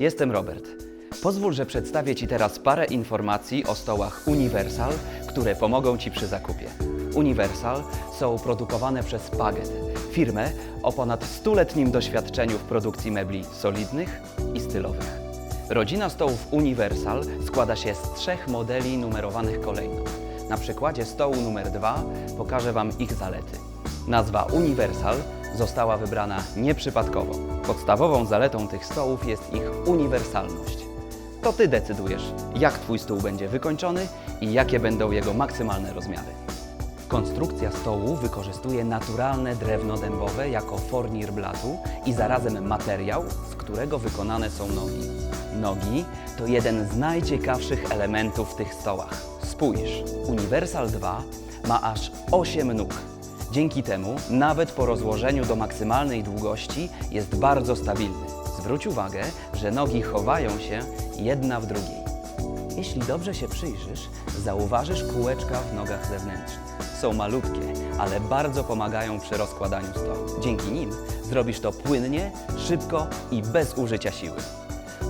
Jestem Robert. Pozwól, że przedstawię Ci teraz parę informacji o stołach Universal, które pomogą Ci przy zakupie. Universal są produkowane przez Paget, firmę o ponad stuletnim doświadczeniu w produkcji mebli solidnych i stylowych. Rodzina stołów Universal składa się z trzech modeli numerowanych kolejno. Na przykładzie stołu numer 2 pokażę Wam ich zalety. Nazwa Universal została wybrana nieprzypadkowo. Podstawową zaletą tych stołów jest ich uniwersalność. To Ty decydujesz, jak Twój stół będzie wykończony i jakie będą jego maksymalne rozmiary. Konstrukcja stołu wykorzystuje naturalne drewno dębowe jako fornir blatu i zarazem materiał, z którego wykonane są nogi. Nogi to jeden z najciekawszych elementów w tych stołach. Spójrz, Universal 2 ma aż 8 nóg. Dzięki temu, nawet po rozłożeniu do maksymalnej długości, jest bardzo stabilny. Zwróć uwagę, że nogi chowają się jedna w drugiej. Jeśli dobrze się przyjrzysz, zauważysz kółeczka w nogach zewnętrznych. Są malutkie, ale bardzo pomagają przy rozkładaniu stołu. Dzięki nim zrobisz to płynnie, szybko i bez użycia siły.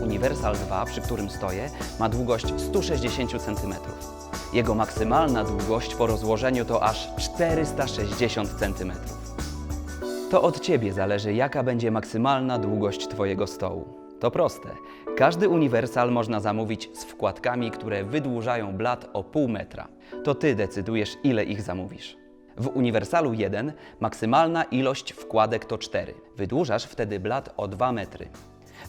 Universal 2, przy którym stoję, ma długość 160 cm. Jego maksymalna długość po rozłożeniu to aż 460 cm. To od Ciebie zależy, jaka będzie maksymalna długość Twojego stołu. To proste. Każdy uniwersal można zamówić z wkładkami, które wydłużają blat o pół metra. To Ty decydujesz, ile ich zamówisz. W Uniwersalu 1 maksymalna ilość wkładek to 4. Wydłużasz wtedy blat o 2 metry.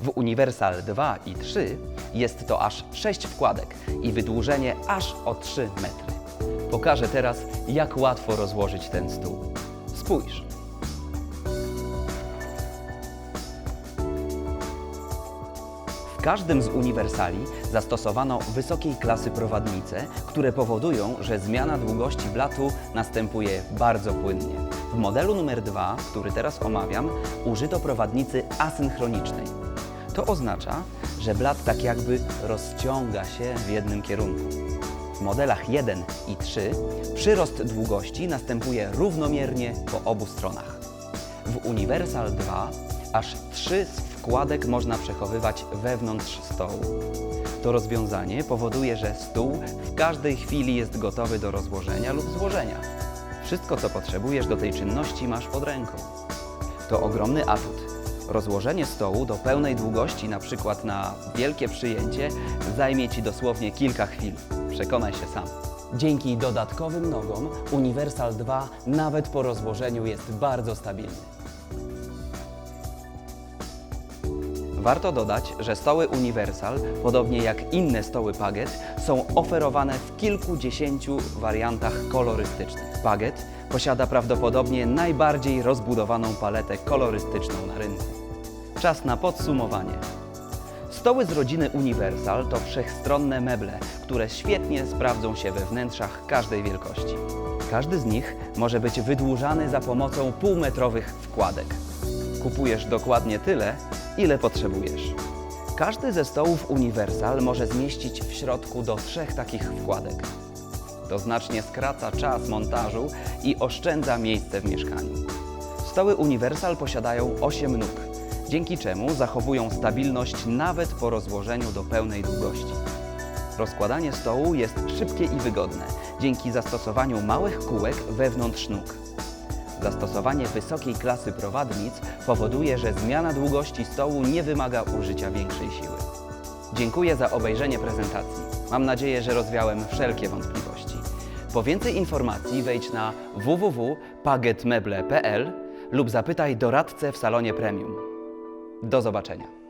W Uniwersal 2 i 3 jest to aż 6 wkładek i wydłużenie aż o 3 metry. Pokażę teraz, jak łatwo rozłożyć ten stół. Spójrz. W każdym z uniwersali zastosowano wysokiej klasy prowadnice, które powodują, że zmiana długości blatu następuje bardzo płynnie. W modelu numer 2, który teraz omawiam, użyto prowadnicy asynchronicznej. To oznacza, że blat tak jakby rozciąga się w jednym kierunku. W modelach 1 i 3 przyrost długości następuje równomiernie po obu stronach. W Universal 2 aż 3 z wkładek można przechowywać wewnątrz stołu. To rozwiązanie powoduje, że stół w każdej chwili jest gotowy do rozłożenia lub złożenia. Wszystko, co potrzebujesz do tej czynności, masz pod ręką. To ogromny atut. Rozłożenie stołu do pełnej długości, na przykład na wielkie przyjęcie, zajmie Ci dosłownie kilka chwil. Przekonaj się sam. Dzięki dodatkowym nogom Universal 2 nawet po rozłożeniu jest bardzo stabilny. Warto dodać, że stoły Universal, podobnie jak inne stoły Paget, są oferowane w kilkudziesięciu wariantach kolorystycznych. Paget posiada prawdopodobnie najbardziej rozbudowaną paletę kolorystyczną na rynku. Czas na podsumowanie. Stoły z rodziny Universal to wszechstronne meble, które świetnie sprawdzą się we wnętrzach każdej wielkości. Każdy z nich może być wydłużany za pomocą półmetrowych wkładek. Kupujesz dokładnie tyle, ile potrzebujesz. Każdy ze stołów Universal może zmieścić w środku do trzech takich wkładek. To znacznie skraca czas montażu i oszczędza miejsce w mieszkaniu. Stoły Universal posiadają 8 nóg, dzięki czemu zachowują stabilność nawet po rozłożeniu do pełnej długości. Rozkładanie stołu jest szybkie i wygodne dzięki zastosowaniu małych kółek wewnątrz nóg. Zastosowanie wysokiej klasy prowadnic powoduje, że zmiana długości stołu nie wymaga użycia większej siły. Dziękuję za obejrzenie prezentacji. Mam nadzieję, że rozwiałem wszelkie wątpliwości. Po więcej informacji wejdź na www.pagetmeble.pl lub zapytaj doradcę w salonie premium. Do zobaczenia.